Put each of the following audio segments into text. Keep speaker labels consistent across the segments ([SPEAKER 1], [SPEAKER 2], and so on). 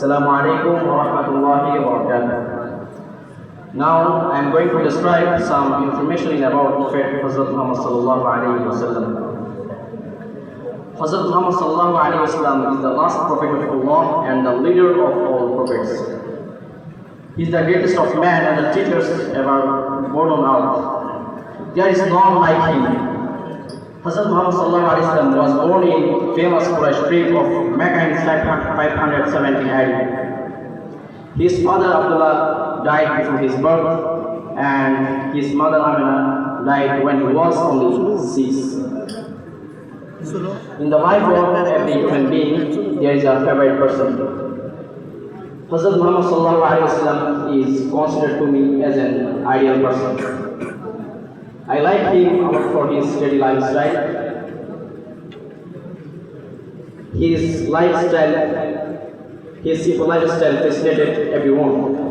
[SPEAKER 1] Assalamu alaikum wa rahmatullahi wa barakatuh. Now I am going to describe some information about Prophet Hazrat Muhammad sallallahu alaihi wasallam. Hazrat Muhammad sallallahu alaihi wasallam is the last prophet of Allah and the leader of all prophets. He is the greatest of men and the teachers ever born on earth. There is none like him. Hazrat Muhammad sallallahu was born in famous Quraysh tribe of Mecca in 570 AD. His father Abdullah died before his birth and his mother Amina died when he was only six. In the life of every human being, there is a favorite person. Hazrat Muhammad sallallahu is considered to me as an ideal person. I like him for his steady lifestyle. His lifestyle, his simple lifestyle fascinated everyone.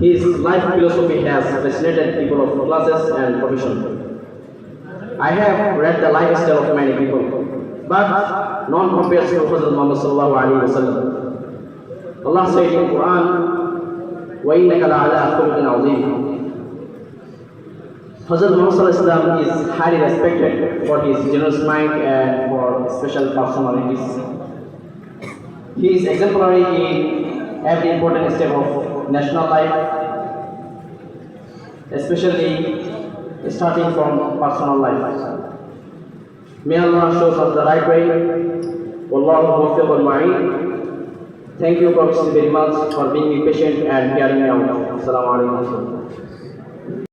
[SPEAKER 1] His life philosophy has fascinated people of classes and profession. I have read the lifestyle of many people, but none compares to Prophet Muhammad sallallahu alaihi wasallam. Allah said in Quran, وَإِنَّكَ لَعَلَىٰ خُلُقٍ عَظِيمٍ Hazrat Muhammad Alaihi is highly respected for his generous mind and for special personalities. He is exemplary in every important step of national life, especially starting from personal life. May Allah show us the right way. Wallahu muwaffiq wal ma'in. Thank you, Professor, very much for being patient and me out. Assalamu alaikum.